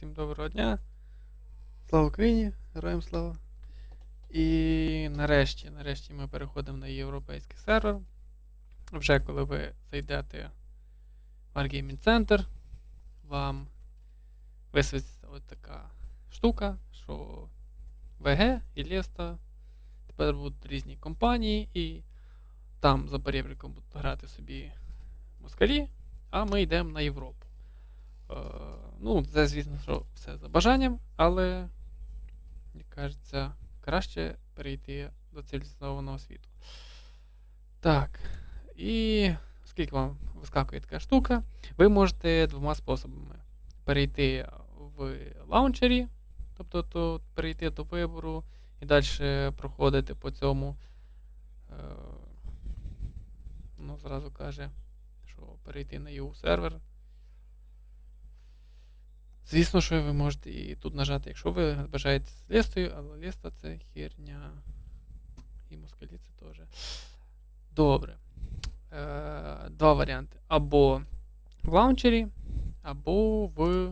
Всім доброго дня. Слава Україні! Героям слава! І нарешті, нарешті ми переходимо на європейський сервер. Вже коли ви зайдете в Wargaming Center, вам висвітиться ось така штука, що ВГ і Леста тепер будуть різні компанії, і там за перебріком будуть грати собі москалі, а ми йдемо на Європу. Ну, це, звісно, що все за бажанням, але, мені кажеться, краще перейти до цивілізованого світу. Так. І оскільки вам вискакує така штука, ви можете двома способами перейти в лаунчері, тобто тут перейти до вибору і далі проходити по цьому. Е, ну, зразу каже, що перейти на EU сервер. Звісно, що ви можете і тут нажати, якщо ви бажаєте з листою, але листа це херня. І москалі це теж. Добре. Е, два варіанти. Або в лаунчері, або в,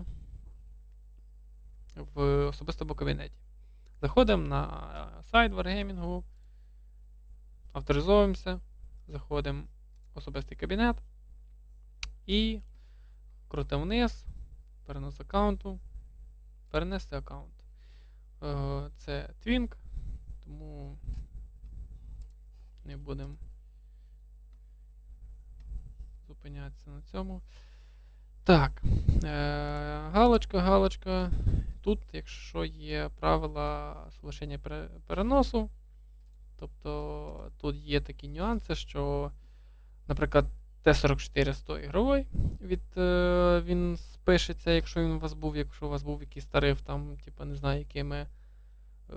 в особистому кабінеті. Заходимо на сайт Wargaming, авторизовуємося, заходимо в особистий кабінет і крутимо вниз перенос аккаунту. Перенести аккаунт. Е, Це Twink, тому не будемо зупинятися на цьому. Так. Е, Галочка, галочка. Тут, якщо є правила залишення переносу, тобто тут є такі нюанси, що, наприклад, Т-44 100 ігровий, від, е, він спишеться, якщо він у вас був, якщо у вас був якийсь тариф, там, типу, не знаю, якими. Е,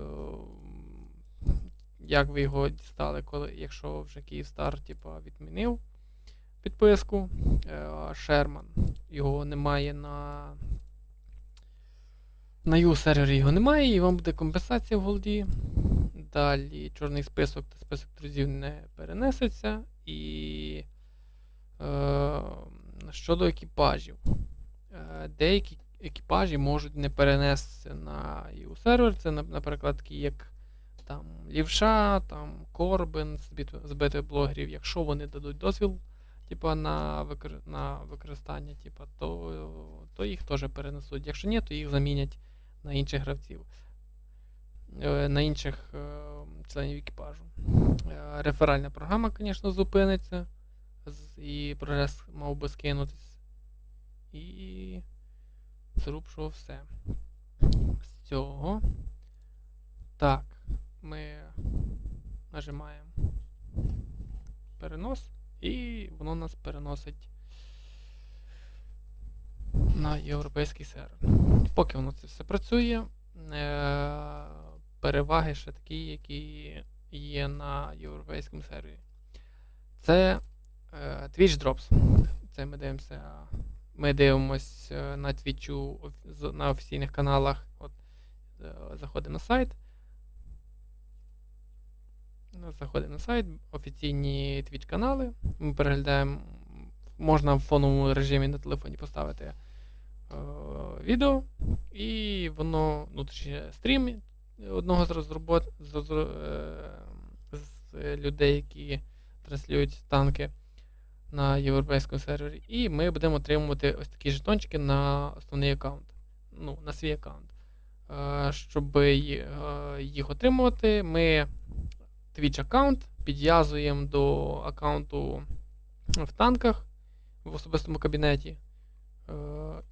як ви його дістали, коли, якщо вже Київстар типу, відмінив підписку. Е, Шерман. Його немає на. На U-сервері його немає, і вам буде компенсація в голді. Далі чорний список та список друзів не перенесеться. І щодо екіпажів. Е, деякі екіпажі можуть не перенестися на EU сервер. Це, наприклад, такі як там, Лівша, там, Корбен з бит- з бета-блогерів. Якщо вони дадуть дозвіл типа, на, викор... на використання, типа, то, то їх теж перенесуть. Якщо ні, то їх замінять на інших гравців. Е, На інших е, членів екіпажу. Е, Реферальна програма, звісно, зупиниться. І прогрес мав би скинутись. І зруб, що все. З цього. Так, ми нажимаємо перенос, і воно нас переносить на європейський сервер. Поки воно це все працює, е- переваги ще такі, які є на європейському сервері. Це Twitch Drops. Це ми дивимося. Ми дивимось е, на Твічу на офіційних каналах. От, е, заходимо на сайт. Ну, Заходимо на сайт, офіційні Twitch канали. Ми переглядаємо. Можна в фоновому режимі на телефоні поставити е, відео, і воно, ну точніше, стрім одного з розробот з, е, з людей, які транслюють танки на європейському сервері, і ми будемо отримувати ось такі жетончики на основний аккаунт. Ну, на свій аккаунт. Е, Щоб е, їх отримувати, ми Twitch аккаунт підв'язуємо до аккаунту в танках в особистому кабінеті. Е,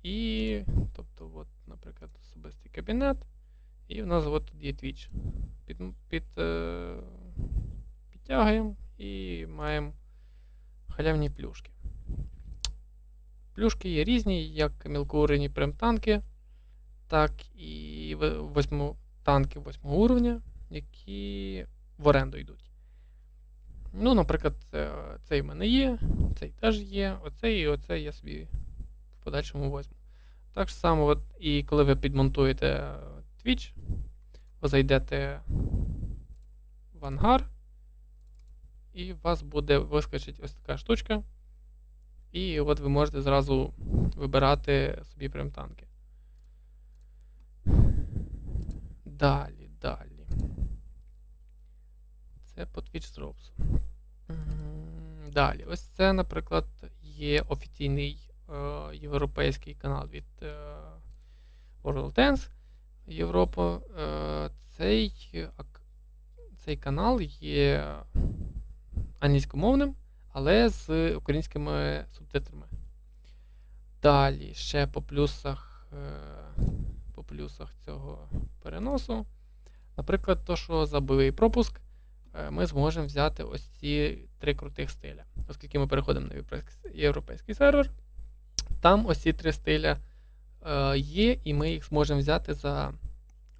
І, тобто, от, наприклад, особистий кабінет. І в нас от є Twitch. Під, під, підтягуємо і маємо халявні плюшки. Плюшки є різні, як мілкоуровні прем-танки, так і восьмо, танки 8 уровня, які в оренду йдуть. Ну, наприклад, е, цей в мене є, цей теж є, оцей і оцей я собі в подальшому возьму. Так само, от, і коли ви підмонтуєте Twitch, ви зайдете в ангар, і у вас буде вискочить ось така штучка. І от ви можете зразу вибирати собі прям танки. Далі, далі. Це по Twitch Drops. Далі. Ось це, наприклад, є офіційний е, європейський канал від е, World Dance Європа. Е, цей, цей канал є англійськомовним, але з українськими субтитрами. Далі ще по плюсах, е, по плюсах цього переносу. Наприклад, то, що за бойовий пропуск, е, ми зможемо взяти ось ці три крутих стиля. Оскільки ми переходимо на європейський, сервер, там ось ці три стиля е, є, і ми їх зможемо взяти за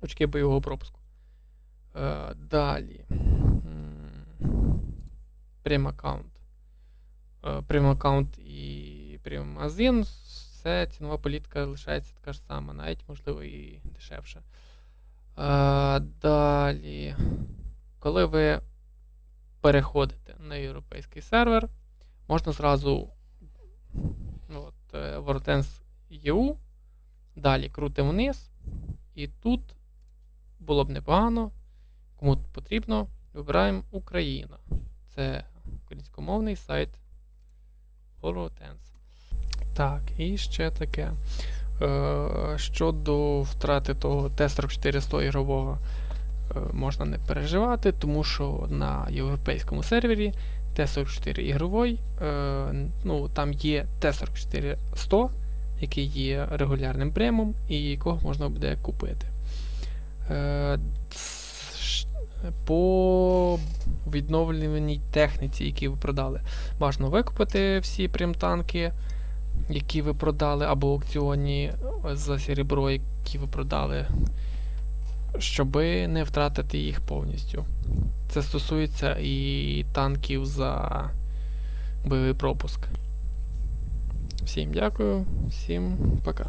очки бойового пропуску. Далі. Прем аккаунт. Прем аккаунт і прем магазин. Все, цінова політика лишається така ж сама, навіть, можливо, і дешевше. Е, далі. Коли ви переходите на європейський сервер, можна зразу от, Vortens EU, далі крутимо вниз, і тут було б непогано, кому потрібно, вибираємо Україна. Це українськомовний сайт Vortens. Так, і ще таке. Е, щодо втрати того Т-4400 ігрового е, можна не переживати, тому що на європейському сервері Т-44 ігровий, е, ну, там є Т-44-100, який є регулярним премом і якого можна буде купити. Ш- по відновленій техніці, які ви продали, бажано викупити всі прем-танки, які ви продали, або аукціоні за серебро, які ви продали, щоб не втратити їх повністю. Це стосується і танків за бойовий пропуск. Всім дякую, всім пока.